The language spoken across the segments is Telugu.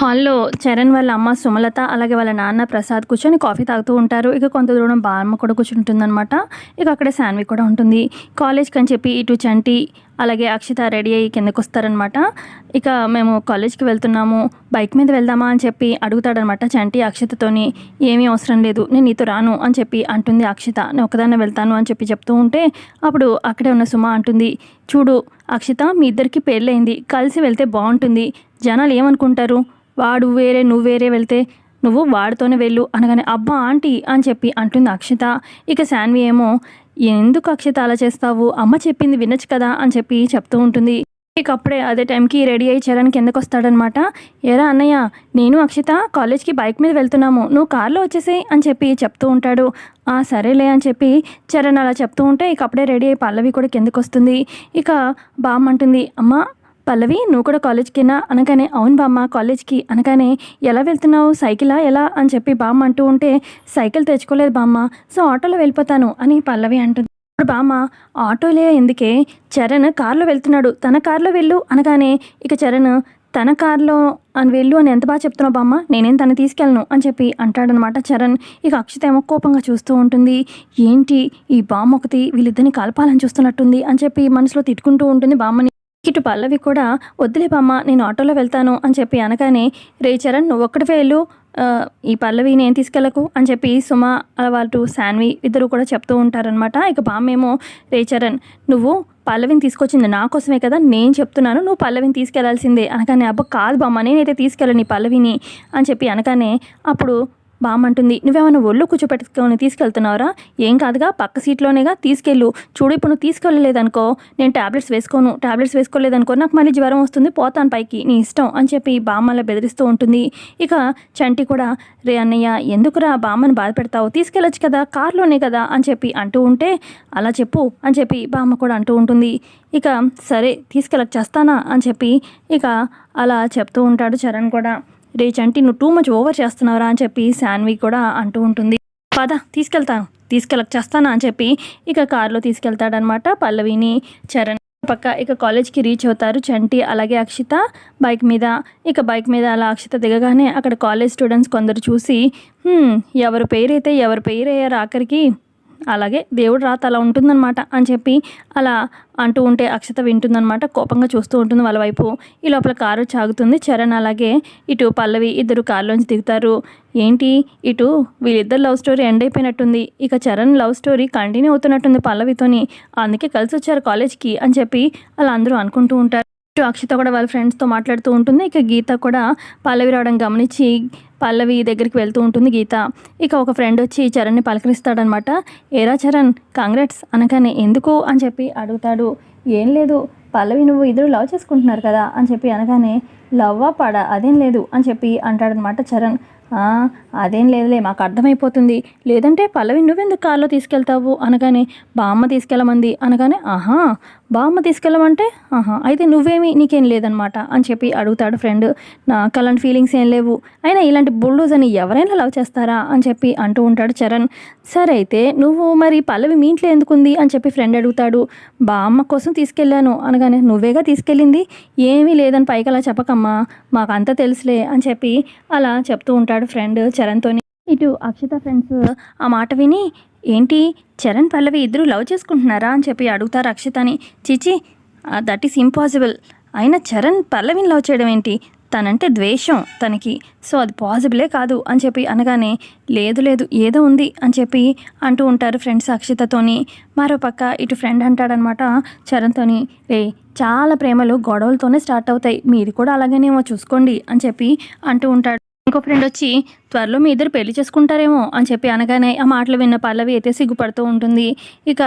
హాల్లో చరణ్ వాళ్ళ అమ్మ సుమలత అలాగే వాళ్ళ నాన్న ప్రసాద్ కూర్చొని కాఫీ తాగుతూ ఉంటారు. ఇక కొంత దూరం బామ్మ కూడా కూర్చుంటుందన్నమాట. ఇక అక్కడే శాన్వి కూడా ఉంటుంది. కాలేజ్కి అని చెప్పి ఇటు చంటి అలాగే అక్షిత రెడీ అయ్యి కిందకు వస్తారనమాట ఇక మేము కాలేజ్కి వెళ్తున్నాము. బైక్ మీద వెళ్దామా అని చెప్పి అడుగుతాడనమాట చంటి అక్షితతోని. ఏమీ అవసరం లేదు. నేను నీతో రాను అని చెప్పి అంటుంది అక్షిత. నేను ఒకదాన్నే వెళ్తాను అని చెప్పి చెప్తూ ఉంటే అప్పుడు అక్కడే ఉన్న సుమ అంటుంది. చూడు అక్షిత మీ ఇద్దరికి పెళ్ళయింది. కలిసి వెళ్తే బాగుంటుంది. జనాలు ఏమనుకుంటారు? వాడు వేరే నువ్వు వేరే వెళ్తే నువ్వు వాడితోనే వెళ్ళు అనగానే అబ్బా ఆంటీ అని చెప్పి అంటుంది అక్షిత. ఇక శాన్వి ఏమో ఎందుకు అక్షిత అలా చేస్తావు? అమ్మ చెప్పింది వినొచ్చు కదా అని చెప్పి చెప్తూ ఉంటుంది. ఇక అప్పుడే అదే టైంకి రెడీ అయ్యి చరణ్ కిందకు వస్తాడనమాట ఏరా అన్నయ్య నేను అక్షిత కాలేజ్కి బైక్ మీద వెళ్తున్నాము. నువ్వు కార్లో వచ్చేసేయ్ అని చెప్పి చెప్తూ ఉంటాడు. ఆ సరేలే అని చెప్పి చరణ్ అలా చెప్తూ ఉంటే ఇక అప్పుడే రెడీ అయ్యి పల్లవి కూడా కిందకు వస్తుంది ఇక బామ్మంటుంది అమ్మ పల్లవి నువ్వు కూడా కాలేజ్కినా అనగానే అవును బామ్మ కాలేజ్కి అనగానే ఎలా వెళ్తున్నావు? సైకిలా? ఎలా? అని చెప్పి బామ్మ అంటూ ఉంటే సైకిల్ తెచ్చుకోలేదు బామ్మ సో ఆటోలో వెళ్ళిపోతాను అని పల్లవి అంటుంది. ఇప్పుడు బామ్మ ఆటోలే ఎందుకే? చరణ్ కార్లో వెళ్తున్నాడు తన కారులో వెళ్ళు అనగానే ఇక చరణ్ తన కారులో అని వెళ్ళు అని ఎంత బాగా చెప్తున్నావు బామ్మ? నేనేం తను తీసుకెళ్ళను అని చెప్పి అంటాడనమాట చరణ్. ఇక అక్షిత ఏమో కోపంగా చూస్తూ ఉంటుంది. ఏంటి? ఈ బామ్మ ఒకటి వీళ్ళిద్దరిని కలపాలని చూస్తున్నట్టుంది అని చెప్పి మనసులో తిట్టుకుంటూ ఉంటుంది బామ్మని. ఇటు పల్లవి కూడా వద్దులే బామ్మ నేను ఆటోలో వెళ్తాను అని చెప్పి అనగానే రే చరణ్ నువ్వు ఒక్కడివే వెళ్ళు. ఈ పల్లవి నేను తీసుకెళ్ళకు? అని చెప్పి సుమ వాళ్ళు శాన్వి ఇద్దరు కూడా చెప్తూ ఉంటారనమాట ఇక బామ్మేమో రే చరణ్ నువ్వు పల్లవిని తీసుకొచ్చింది నా కోసమే కదా నేను చెప్తున్నాను నువ్వు పల్లవిని తీసుకెళ్ళాల్సిందే. అనగానే అబ్బా కాదు బామ్మ నేనైతే తీసుకెళ్ళను ఈ పల్లవిని అని చెప్పి అనగానే అప్పుడు బామ్మ అంటుంది నువ్వేమైనా ఒళ్ళు కూర్చోపెట్టుకొని తీసుకెళ్తున్నావురా? ఏం కాదుగా పక్క సీట్లోనేగా తీసుకెళ్ళు. చూడు ఇప్పుడు నువ్వు తీసుకెళ్ళలేదనుకో నేను టాబ్లెట్స్ వేసుకోను. టాబ్లెట్స్ వేసుకోలేదనుకో నాకు మళ్ళీ జ్వరం వస్తుంది పోతాను పైకి. నీ ఇష్టం అని చెప్పి బామ్మలా బెదిరిస్తూ ఉంటుంది. ఇక చంటి కూడా రే అన్నయ్య ఎందుకురా బామ్మని బాధ పెడతావు? తీసుకెళ్ళొచ్చు కదా కార్లోనే కదా అని చెప్పి అంటూ ఉంటే అలా చెప్పు అని చెప్పి బామ్మ కూడా అంటూ ఉంటుంది. ఇక సరే తీసుకెళ్ళొచ్చేస్తానా? అని చెప్పి ఇక అలా చెప్తూ ఉంటాడు చరణ్ కూడా. రే చంటి నువ్వు టూ మచ్ ఓవర్ చేస్తున్నావురా అని చెప్పి శాన్వి కూడా అంటూ ఉంటుంది. పద తీసుకెళ్తాను. తీసుకెళ్ళక చేస్తానా అని చెప్పి ఇక కారులో తీసుకెళ్తాడనమాట పల్లవిని చరణ్. పక్క ఇక కాలేజ్కి రీచ్ అవుతారు చంటి అలాగే అక్షిత. బైక్ మీద ఇక బైక్ మీద అలా అక్షిత దిగగానే అక్కడ కాలేజ్ స్టూడెంట్స్ కొందరు చూసి ఎవరి ఎవరు పేరైతే ఎవరు పేరు అయ్యారు ఆఖరికి? అలాగే దేవుడు రాత అలా ఉంటుందన్నమాట అని చెప్పి అలా అంటూ ఉంటే అక్షత వింటుందన్నమాట కోపంగా చూస్తూ ఉంటుంది వాళ్ళ వైపు. ఈ లోపల కారు చాగుతుంది చరణ్ అలాగే ఇటు పల్లవి ఇద్దరు కారులోంచి దిగుతారు. ఏంటి? ఇటు వీళ్ళిద్దరు లవ్ స్టోరీ ఎండ్ అయిపోయినట్టుంది. ఇక చరణ్ లవ్ స్టోరీ కంటిన్యూ అవుతున్నట్టుంది పల్లవితోని. అందుకే కలిసి వచ్చారు కాలేజ్కి అని చెప్పి అలా అందరూ అనుకుంటూ ఉంటారు. అక్షిత కూడా వాళ్ళ ఫ్రెండ్స్తో మాట్లాడుతూ ఉంటుంది. ఇక గీత కూడా పల్లవి రావడం గమనించి పల్లవి దగ్గరికి వెళ్తూ ఉంటుంది. గీత ఇక ఒక ఫ్రెండ్ వచ్చి చరణ్ని పలకరిస్తాడనమాట ఏరా చరణ్ కాంగ్రెట్స్ అనగానే ఎందుకు? అని చెప్పి అడుగుతాడు. ఏం లేదు పల్లవి నువ్వు ఇద్దరు లవ్ చేసుకుంటున్నారు కదా? అని చెప్పి అనగానే లవ్వా పాడా అదేం లేదు అని చెప్పి అంటాడనమాట చరణ్. అదేం లేదులే మాకు అర్థమైపోతుంది. లేదంటే పల్లవి నువ్వెందుకు కారులో తీసుకెళ్తావు? అనగానే బామ్మ తీసుకెళ్ళమంది. అనగానే ఆహా బామ్మ తీసుకెళ్ళమంటే? ఆహా అయితే నువ్వేమి నీకేం లేదనమాట అని చెప్పి అడుగుతాడు ఫ్రెండ్. నాకు అలాంటి ఫీలింగ్స్ ఏం లేవు. అయినా ఇలాంటి బుల్డోజ్ అని ఎవరైనా లవ్ చేస్తారా? అని చెప్పి అంటూ ఉంటాడు చరణ్. సరే అయితే నువ్వు మరి పల్లవి మీ ఇంట్లో ఎందుకుంది? అని చెప్పి ఫ్రెండ్ అడుగుతాడు. బామ్మ కోసం తీసుకెళ్ళాను. అనగానే నువ్వేగా తీసుకెళ్ళింది? ఏమీ లేదని పైకి అలా చెప్పకమ్మా. మాకు తెలుసులే అని చెప్పి అలా చెప్తూ ఉంటాడు ఫ్రెండ్ చరణ్తోని. ఇటు అక్షిత ఫ్రెండ్స్ ఆ మాట విని ఏంటి చరణ్ పల్లవి ఇద్దరు లవ్ చేసుకుంటున్నారా? అని చెప్పి అడుగుతారు అక్షితని. చిచి దట్ ఈస్ ఇంపాసిబుల్. అయినా చరణ్ పల్లవిని లవ్ చేయడం ఏంటి? తనంటే ద్వేషం తనకి. సో అది పాసిబులే కాదు అని చెప్పి అనగానే లేదు లేదు ఏదో ఉంది అని చెప్పి అంటూ ఉంటారు ఫ్రెండ్స్ అక్షితతోని. మరో పక్క ఇటు ఫ్రెండ్ అంటాడనమాట చరణ్తోని రే చాలా ప్రేమలు గొడవలతోనే స్టార్ట్ అవుతాయి. మీరు కూడా అలాగేనేమో చూసుకోండి అని చెప్పి అంటూ ఉంటాడు. ఇంకో ఫ్రెండ్ వచ్చి త్వరలో మీ ఇద్దరు పెళ్ళి చేసుకుంటారేమో అని చెప్పి అనగానే ఆ మాటలు విన్న పల్లవి అయితే సిగ్గుపడుతూ ఉంటుంది. ఇక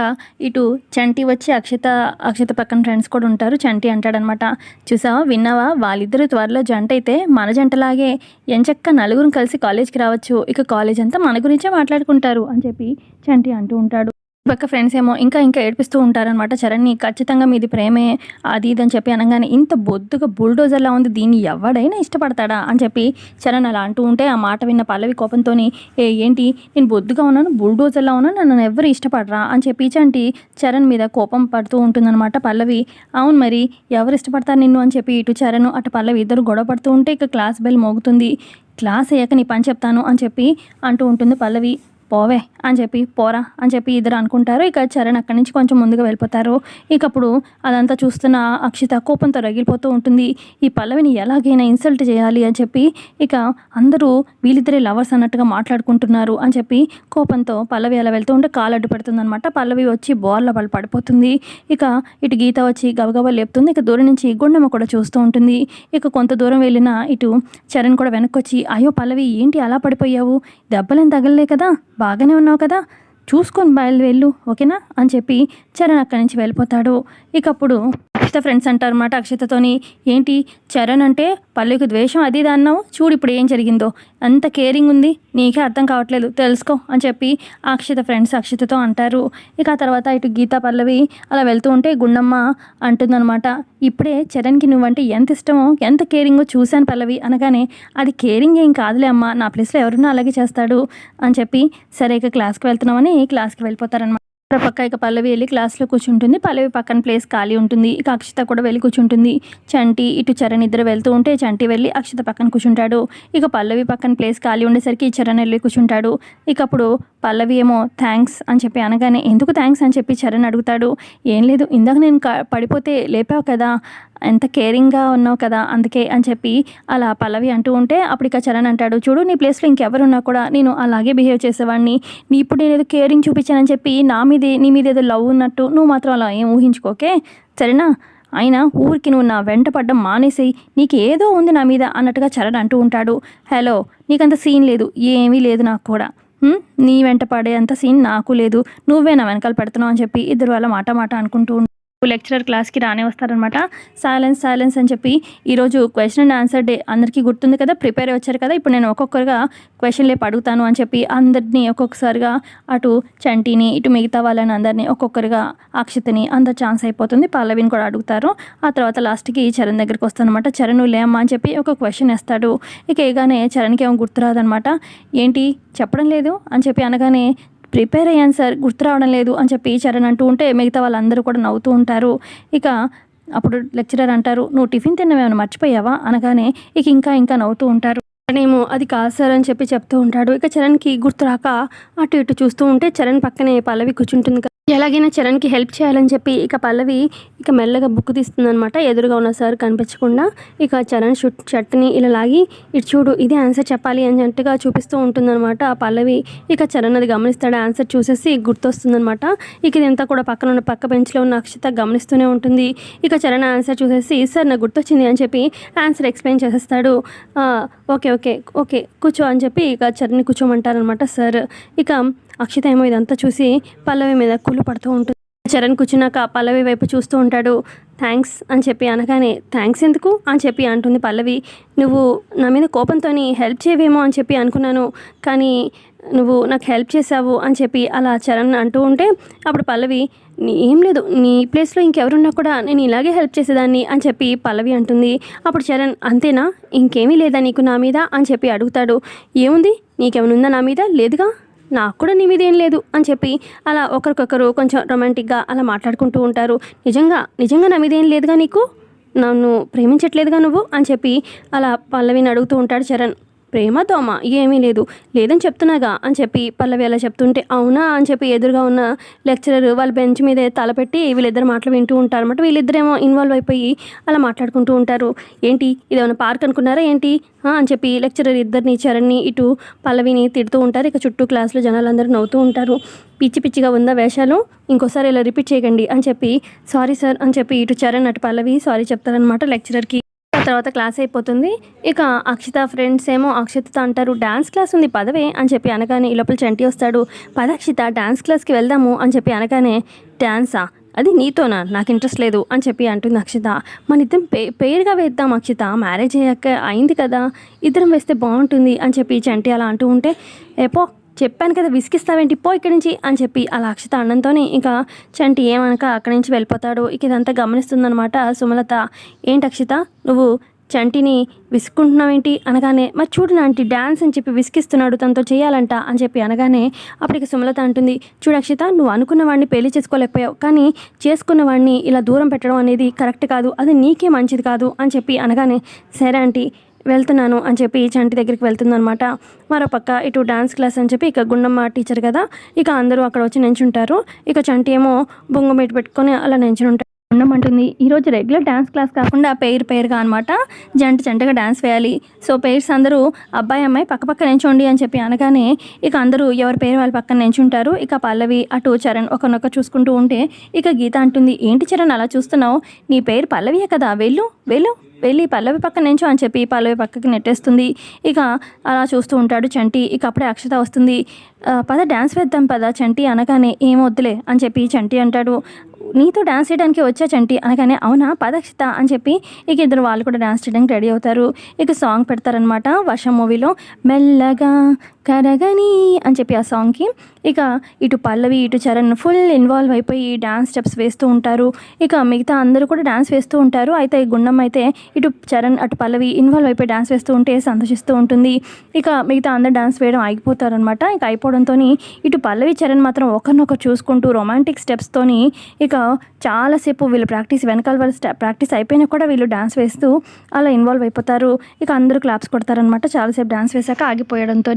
ఇటు చంటి వచ్చి అక్షిత అక్షిత పక్కన ఫ్రెండ్స్ కూడా ఉంటారు. చంటి అంటాడనమాట చూసావా విన్నావా? వాళ్ళిద్దరు త్వరలో జంట అయితే మన జంటలాగే. ఎంచక్క నలుగురు కలిసి కాలేజ్కి రావచ్చు. ఇక కాలేజ్ అంతా మన గురించే మాట్లాడుకుంటారు అని చెప్పి చంటి అంటూ ఉంటాడు. పక్క ఫ్రెండ్స్ ఏమో ఇంకా ఇంకా ఏడిపిస్తూ ఉంటారనమాట చరణ్ని ఖచ్చితంగా మీది ప్రేమే అది ఇది అని చెప్పి అనగానే ఇంత బొద్దుగా బుల్డోజర్లా ఉంది దీన్ని ఎవడైనా ఇష్టపడతాడా అని చెప్పి చరణ్ అలా అంటూ ఉంటే ఆ మాట విన్న పల్లవి కోపంతో ఏ ఏంటి? నేను బొద్దుగా ఉన్నాను బుల్డోజర్లా ఉన్నాను నన్ను ఎవరు ఇష్టపడరా? అని చెప్పి చంటి చరణ్ మీద కోపం పడుతూ ఉంటుందన్నమాట పల్లవి. అవును మరి ఎవరు ఇష్టపడతారు నిన్ను? అని చెప్పి ఇటు చరణ్ అటు పల్లవి ఇద్దరు గొడవ పడుతూ ఉంటే ఇక క్లాస్ బెల్ మోగుతుంది. క్లాస్ అయ్యాక నీ పని చెప్తాను అని చెప్పి అంటూ ఉంటుంది పల్లవి. పోవే అని చెప్పి పోరా అని చెప్పి ఇద్దరు అనుకుంటారు. ఇక చరణ్ అక్కడి నుంచి కొంచెం ముందుగా వెళ్ళిపోతారు. ఇక అప్పుడు అదంతా చూస్తున్న అక్షిత కోపంతో రగిలిపోతూ ఉంటుంది. ఈ పల్లవిని ఎలాగైనా ఇన్సల్ట్ చేయాలి అని చెప్పి ఇక అందరూ వీళ్ళిద్దరే లవర్స్ అన్నట్టుగా మాట్లాడుకుంటున్నారు అని చెప్పి కోపంతో పల్లవి అలా వెళ్తూ ఉంటే కాలు అడ్డు పెడుతుందనమాట పల్లవి వచ్చి బోర్ల వాళ్ళు పడిపోతుంది. ఇక ఇటు గీత వచ్చి గబగబా లేపుతుంది. ఇక దూరం నుంచి గుండెమ్మ కూడా చూస్తూ ఉంటుంది. ఇక కొంత దూరం వెళ్ళిన ఇటు చరణ్ కూడా వెనక్కి వచ్చి అయ్యో పల్లవి ఏంటి అలా పడిపోయావు? దెబ్బలేం తగలలే కదా? బాగానే ఉన్నావు కదా. చూసుకొని బయలు వెళ్ళు ఓకేనా? అని చెప్పి చరణ్ అక్కడి నుంచి వెళ్ళిపోతాడు. ఇక అప్పుడు అక్షిత ఫ్రెండ్స్ అంటారన్నమాట అక్షితతోని ఏంటి? చరణ్ అంటే పల్లెకు ద్వేషం అది ఇది అన్నావు? చూడు ఇప్పుడు ఏం జరిగిందో. అంత కేరింగ్ ఉంది? నీకే అర్థం కావట్లేదు. తెలుసుకో అని చెప్పి అక్షిత ఫ్రెండ్స్ అక్షితతో అంటారు. ఇక ఆ తర్వాత ఇటు గీతా పల్లవి అలా వెళ్తూ ఉంటే గుండమ్మ అంటుందన్నమాట ఇప్పుడే చరణ్కి నువ్వంటే ఎంత ఇష్టమో ఎంత కేరింగో చూశాను పల్లవి అనగానే అది కేరింగ్ ఏం కాదులే అమ్మ నా ప్లేస్లో ఎవరున్నా అలాగే చేస్తాడు అని చెప్పి సరే ఇక క్లాస్కి వెళ్తున్నామని క్లాస్కి వెళ్ళిపోతారనమాట పక్క ఇక పల్లవి వెళ్ళి క్లాస్లో కూర్చుంటుంది. పల్లవి పక్కన ప్లేస్ ఖాళీ ఉంటుంది. ఇక అక్షిత కూడా వెళ్ళి కూర్చుంటుంది. చంటి ఇటు చరణ్ ఇద్దరు వెళ్తూ ఉంటే చంటి వెళ్ళి అక్షిత పక్కన కూర్చుంటాడు. ఇక పల్లవి పక్కన ప్లేస్ ఖాళీ ఉండేసరికి చరణ్ వెళ్ళి కూర్చుంటాడు. ఇక అప్పుడు పల్లవి ఏమో థ్యాంక్స్ అని చెప్పి అనగానే ఎందుకు థ్యాంక్స్ అని చెప్పి చరణ్ అడుగుతాడు. ఏం లేదు ఇందాక నేను క- పడిపోతే లేపావు కదా. ఎంత కేరింగ్గా ఉన్నావు కదా అందుకే అని చెప్పి అలా పల్లవి అంటూ ఉంటే అప్పుడు ఇక చరణ్ అంటాడు చూడు నీ ప్లేస్లో ఇంకెవరున్నా కూడా నేను అలాగే బిహేవ్ చేసేవాడిని నీ ఇప్పుడు నేను ఏదో కేరింగ్ చూపించానని చెప్పి నా మీద నీ మీద ఏదో లవ్ ఉన్నట్టు నువ్వు మాత్రం అలా ఏం ఊహించుకోకే సరేనా? అయినా ఊరికి నువ్వు నా వెంట పడ్డం మానేసేయి. నీకు ఏదో ఉంది నా మీద అన్నట్టుగా చరణ్ అంటూ ఉంటాడు. హలో నీకంత సీన్ లేదు. ఏమీ లేదు నాకు కూడా. నీ వెంట పడే అంత సీన్ నాకు లేదు. నువ్వే నా వెనకాల పెడుతున్నావు అని చెప్పి ఇద్దరు వాళ్ళ మాట మాట అనుకుంటూ లెక్చరర్ క్లాస్కి రానే వస్తారనమాట సైలెన్స్ సైలెన్స్ అని చెప్పి ఈరోజు క్వశ్చన్ అండ్ ఆన్సర్ డే అందరికీ గుర్తుంది కదా ప్రిపేర్ వచ్చారు కదా ఇప్పుడు నేను ఒక్కొక్కరుగా క్వశ్చన్ లేపు అడుగుతాను అని చెప్పి అందరినీ ఒక్కొక్కసారిగా అటు చంటిని ఇటు మిగతా వాళ్ళని అందరినీ ఒక్కొక్కరుగా అక్షితని అందరు ఛాన్స్ అయిపోతుంది. పల్లవిని కూడా అడుగుతారు. ఆ తర్వాత లాస్ట్కి చరణ్ దగ్గరికి వస్తానమాట చరణ్ లేమ్మా అని చెప్పి ఒక క్వశ్చన్ వేస్తాడు. ఇక ఏగానే చరణ్కి ఏమో గుర్తురాదనమాట ఏంటి? చెప్పడం లేదు? అని చెప్పి అనగానే ప్రిపేర్ అయ్యాను సార్ గుర్తు రావడం లేదు అని చెప్పి చరణ్ అంటూ ఉంటే మిగతా వాళ్ళందరూ కూడా నవ్వుతూ ఉంటారు. ఇక అప్పుడు లెక్చరర్ అంటారు నువ్వు టిఫిన్ తిన్నవేమైనా మర్చిపోయావా? అనగానే ఇక ఇంకా ఇంకా నవ్వుతూ ఉంటారు. చరణ్ అది కాదు సార్ అని చెప్పి చెప్తూ ఉంటాడు. ఇక చరణ్కి గుర్తు రాక అటు ఇటు చూస్తూ ఉంటే చరణ్ పక్కనే పల్లవి కూర్చుంటుంది. ఎలాగైనా చరణ్కి హెల్ప్ చేయాలని చెప్పి ఇక పల్లవి ఇక మెల్లగా బుక్ తీస్తుందనమాట ఎదురుగా ఉన్న సార్ కనిపించకుండా ఇక చరణ్ షుట్ షర్ట్ని ఇలా లాగి ఇటు చూడు ఇది ఆన్సర్ చెప్పాలి అని అన్నట్టుగా చూపిస్తూ ఉంటుందన్నమాట. ఆ పల్లవి ఇక చరణ్ అది గమనిస్తాడు. ఆన్సర్ చూసేసి గుర్తొస్తుందనమాట ఇక ఇదంతా కూడా పక్కన ఉన్న పక్క బెంచ్లో ఉన్న అక్షిత గమనిస్తూనే ఉంటుంది. ఇక చరణ్ ఆన్సర్ చూసేసి సార్ నాకు గుర్తొచ్చింది అని చెప్పి ఆన్సర్ ఎక్స్ప్లెయిన్ చేసేస్తాడు. "ఆ, ఓకే ఓకే ఓకే కూర్చో అని చెప్పి ఇక చరణ్ని కూర్చోమంటారనమాట సార్. ఇక అక్షిత ఏమో ఇదంతా చూసి పల్లవి మీద కులు పడుతూ ఉంటుంది. చరణ్ కూర్చున్నాక పల్లవి వైపు చూస్తూ ఉంటాడు. థ్యాంక్స్ అని చెప్పి అనగానే థ్యాంక్స్ ఎందుకు? అని చెప్పి అంటుంది పల్లవి. నువ్వు నా మీద కోపంతో హెల్ప్ చేయవేమో అని చెప్పి అనుకున్నాను. కానీ నువ్వు నాకు హెల్ప్ చేసావు అని చెప్పి అలా చరణ్ అంటూ ఉంటే అప్పుడు పల్లవి "నీ- ఏం లేదు నీ ప్లేస్లో ఇంకెవరున్నా కూడా నేను ఇలాగే హెల్ప్ చేసేదాన్ని అని చెప్పి పల్లవి అంటుంది. అప్పుడు చరణ్ అంతేనా? ఇంకేమీ లేదా నీకు నా మీద? అని చెప్పి అడుగుతాడు. ఏముంది? నీకేమైనా ఉందా నా మీద? లేదుగా? నాకు కూడా నీ మీద ఏం లేదు అని చెప్పి అలా ఒకరికొకరు కొంచెం రొమాంటిక్గా అలా మాట్లాడుకుంటూ ఉంటారు. నిజంగా నిజంగా నా మీద ఏం లేదుగా నీకు? నన్ను ప్రేమించట్లేదుగా నువ్వు? అని చెప్పి అలా పల్లవిని అడుగుతూ ఉంటాడు చరణ్. ప్రేమ దోమ ఏమీ లేదు. లేదని చెప్తున్నాగా అని చెప్పి పల్లవి అలా చెప్తుంటే అవునా అని చెప్పి ఎదురుగా ఉన్న లెక్చరర్ వాళ్ళ బెంచ్ మీద తలపెట్టి వీళ్ళిద్దరు మాటలు వింటూ ఉంటారు అనమాట వీళ్ళిద్దరేమో ఇన్వాల్వ్ అయిపోయి అలా మాట్లాడుకుంటూ ఉంటారు. ఏంటి? ఇదేమైనా పార్క్ అనుకున్నారా ఏంటి? అని చెప్పి లెక్చరర్ ఇద్దరిని చరణ్ని ఇటు పల్లవిని తిడుతూ ఉంటారు. ఇక చుట్టూ క్లాస్లో జనాలందరూ నవ్వుతూ ఉంటారు. పిచ్చి పిచ్చిగా ఉందా వేషాలు? ఇంకోసారి ఇలా రిపీట్ చేయకండి అని చెప్పి సారీ సార్ అని చెప్పి ఇటు చరణ్ అటు పల్లవి సారీ చెప్తారనమాట లెక్చరర్కి. తర్వాత క్లాస్ అయిపోతుంది. ఇక అక్షిత ఫ్రెండ్స్ ఏమో అక్షితతో అంటారు డ్యాన్స్ క్లాస్ ఉంది పదవే అని చెప్పి అనగానే ఈ లోపల చంటి వస్తాడు. పద అక్షిత డ్యాన్స్ క్లాస్కి వెళ్దాము అని చెప్పి అనగానే డ్యాన్సా అది నీతోనా? నాకు ఇంట్రెస్ట్ లేదు అని చెప్పి అంటుంది అక్షిత. మన ఇద్దరం పే పేరుగా వేద్దాం అక్షిత మ్యారేజ్ అయ్యాక అయింది కదా ఇద్దరం వేస్తే బాగుంటుంది అని చెప్పి చంటి అలా అంటూ ఉంటే ఏపో చెప్పాను కదా విసిగిస్తావేంటి? పో ఇక్కడి నుంచి అని చెప్పి అలా అక్షిత అన్నంతోనే ఇంకా చంటి ఏమనక అక్కడి నుంచి వెళ్ళిపోతాడు. ఇక ఇదంతా గమనిస్తుందనమాట సుమలత. ఏంటి అక్షిత? నువ్వు చంటిని విసుక్కుంటున్నావేంటి? అనగానే మరి చూడు నాంటి డ్యాన్స్ అని చెప్పి విసిగిస్తున్నాడు. తనతో చేయాలంట అని చెప్పి అనగానే అప్పటికి సుమలత అంటుంది చూడు అక్షిత నువ్వు అనుకున్న వాడిని పెళ్ళి చేసుకోలేకపోయావు. కానీ చేసుకున్న వాడిని ఇలా దూరం పెట్టడం అనేది కరెక్ట్ కాదు. అది నీకే మంచిది కాదు అని చెప్పి అనగానే సరే ఆంటీ వెళ్తున్నాను అని చెప్పి చంటి దగ్గరికి వెళ్తుందనమాట మరోపక్క ఇటు డాన్స్ క్లాస్ అని చెప్పి ఇక గుండమ్మ టీచర్ కదా ఇక అందరూ అక్కడ వచ్చి నించుంటారు. ఇక చంటి ఏమో బొంగు మీట పెట్టుకొని అలా నించుని ఉంటారు ఉండమంటుంది ఈరోజు రెగ్యులర్ డ్యాన్స్ క్లాస్ కాకుండా పేరు పేరుగా అనమాట జంట జంటగా డ్యాన్స్ వేయాలి. సో పేర్స్ అందరూ అబ్బాయి అమ్మాయి పక్క పక్క నించోండి అని చెప్పి అనగానే ఇక అందరూ ఎవరి పేరు వాళ్ళ పక్కన నించుంటారు. ఇక పల్లవి అటు చరణ్ ఒకనొక చూసుకుంటూ ఉంటే ఇక గీత అంటుంది ఏంటి చరణ్ అలా చూస్తున్నావు? నీ పేరు పల్లవియే కదా వెళ్ళు వెళ్ళు. వెళ్ళి పల్లవి పక్క నుంచో అని చెప్పి పల్లవి పక్కకి నెట్టేస్తుంది. ఇక అలా చూస్తూ ఉంటాడు చంటి. ఇక అప్పుడే అక్షత వస్తుంది. పద డ్యాన్స్ వేద్దాం పద చంటి. అనగానే ఏం వద్దులే అని చెప్పి చంటి అంటాడు. నీతో డాన్స్ చేయడానికి వచ్చా చంటి? అనగానే అవునా? పదక్షిత అని చెప్పి ఇక ఇద్దరు వాళ్ళు కూడా డాన్స్ చేయడానికి రెడీ అవుతారు. ఇక సాంగ్ పెడతారనమాట వర్షం మూవీలో. మెల్లగా కరగని అని చెప్పి ఆ సాంగ్కి ఇక ఇటు పల్లవి ఇటు చరణ్ ఫుల్ ఇన్వాల్వ్ అయిపోయి డ్యాన్స్ స్టెప్స్ వేస్తూ ఉంటారు. ఇక మిగతా అందరూ కూడా డ్యాన్స్ వేస్తూ ఉంటారు. అయితే గుండం అయితే ఇటు చరణ్ అటు పల్లవి ఇన్వాల్వ్ అయిపోయి డ్యాన్స్ వేస్తూ ఉంటే సంతోషిస్తూ ఉంటుంది. ఇక మిగతా అందరు డ్యాన్స్ వేయడం ఆగిపోతారనమాట ఇక అయిపోవడంతో ఇటు పల్లవి చరణ్ మాత్రం ఒకరినొకరు చూసుకుంటూ రొమాంటిక్ స్టెప్స్తోని ఇక చాలాసేపు వీళ్ళు ప్రాక్టీస్ వెనకాల వాళ్ళ ప్రాక్టీస్ అయిపోయినా కూడా వీళ్ళు డ్యాన్స్ వేస్తూ అలా ఇన్వాల్వ్ అయిపోతారు. ఇక అందరూ క్లాప్స్ కొడతారనమాట చాలాసేపు డాన్స్ వేశాక ఆగిపోయడంతో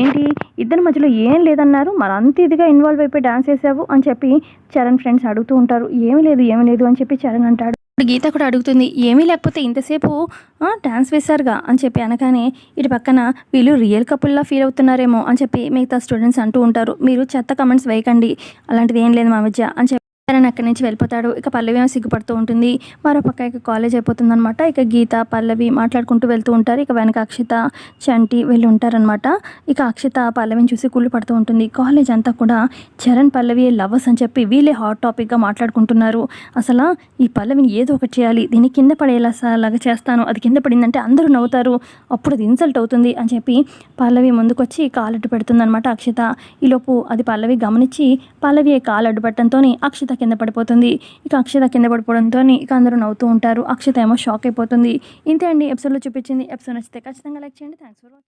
ఏంటి ఇద్దరి మధ్యలో ఏం లేదన్నారు? మరి అంత ఇదిగా ఇన్వాల్వ్ అయిపోయి డ్యాన్స్ వేసావు అని చెప్పి చరణ్ ఫ్రెండ్స్ అడుగుతూ ఉంటారు. ఏమీ లేదు ఏమీ లేదు అని చెప్పి చరణ్ అంటాడు. ఇప్పుడు గీత కూడా అడుగుతుంది ఏమీ లేకపోతే ఇంతసేపు డాన్స్ వేశారుగా? అని చెప్పి అనగానే ఇటు పక్కన వీళ్ళు రియల్ కపుల్లా ఫీల్ అవుతున్నారేమో అని చెప్పి మిగతా స్టూడెంట్స్ అంటూ ఉంటారు. మీరు చెత్త కమెంట్స్ వేయకండి. అలాంటిది ఏం లేదు మా మధ్య అని చెప్పి చరణ్ అక్కడి నుంచి వెళ్ళిపోతాడు. ఇక పల్లవి ఏమో సిగ్గుపడుతూ ఉంటుంది. మరో పక్క ఇక కాలేజ్ అయిపోతుందనమాట ఇక గీత పల్లవి మాట్లాడుకుంటూ వెళ్తూ ఉంటారు. ఇక వెనక అక్షిత చంటి వెళ్ళి ఉంటారనమాట ఇక అక్షిత పల్లవిని చూసి కుళ్ళు పడుతూ ఉంటుంది. కాలేజ్ అంతా కూడా చరణ్ పల్లవి లవర్స్ అని చెప్పి వీళ్ళే హాట్ టాపిక్గా మాట్లాడుకుంటున్నారు. అసలు ఈ పల్లవిని ఏదో ఒకటి చేయాలి. దీన్ని కింద పడేలా లాగా చేస్తాను. అది కింద పడిందంటే అందరూ నవ్వుతారు. అప్పుడు అది ఇన్సల్ట్ అవుతుంది అని చెప్పి పల్లవి ముందుకొచ్చి కాలు అడ్డు పెడుతుందన్నమాట అక్షిత. ఈలోపు అది పల్లవి గమనించి పల్లవి కాలు అడ్డు పెట్టడంతో అక్షిత కింద పడిపోతుంది. ఇక అక్షత కింద పడిపోవడంతో ఇక అందరూ నవ్వుతూ ఉంటారు. అక్షత ఏమో షాక్ అయిపోతుంది. ఇంతే అండి. ఎపిసోడ్లో చూపించింది. ఎపిసోడ్ నచ్చితే ఖచ్చితంగా లైక్ చేయండి. Thanks for watching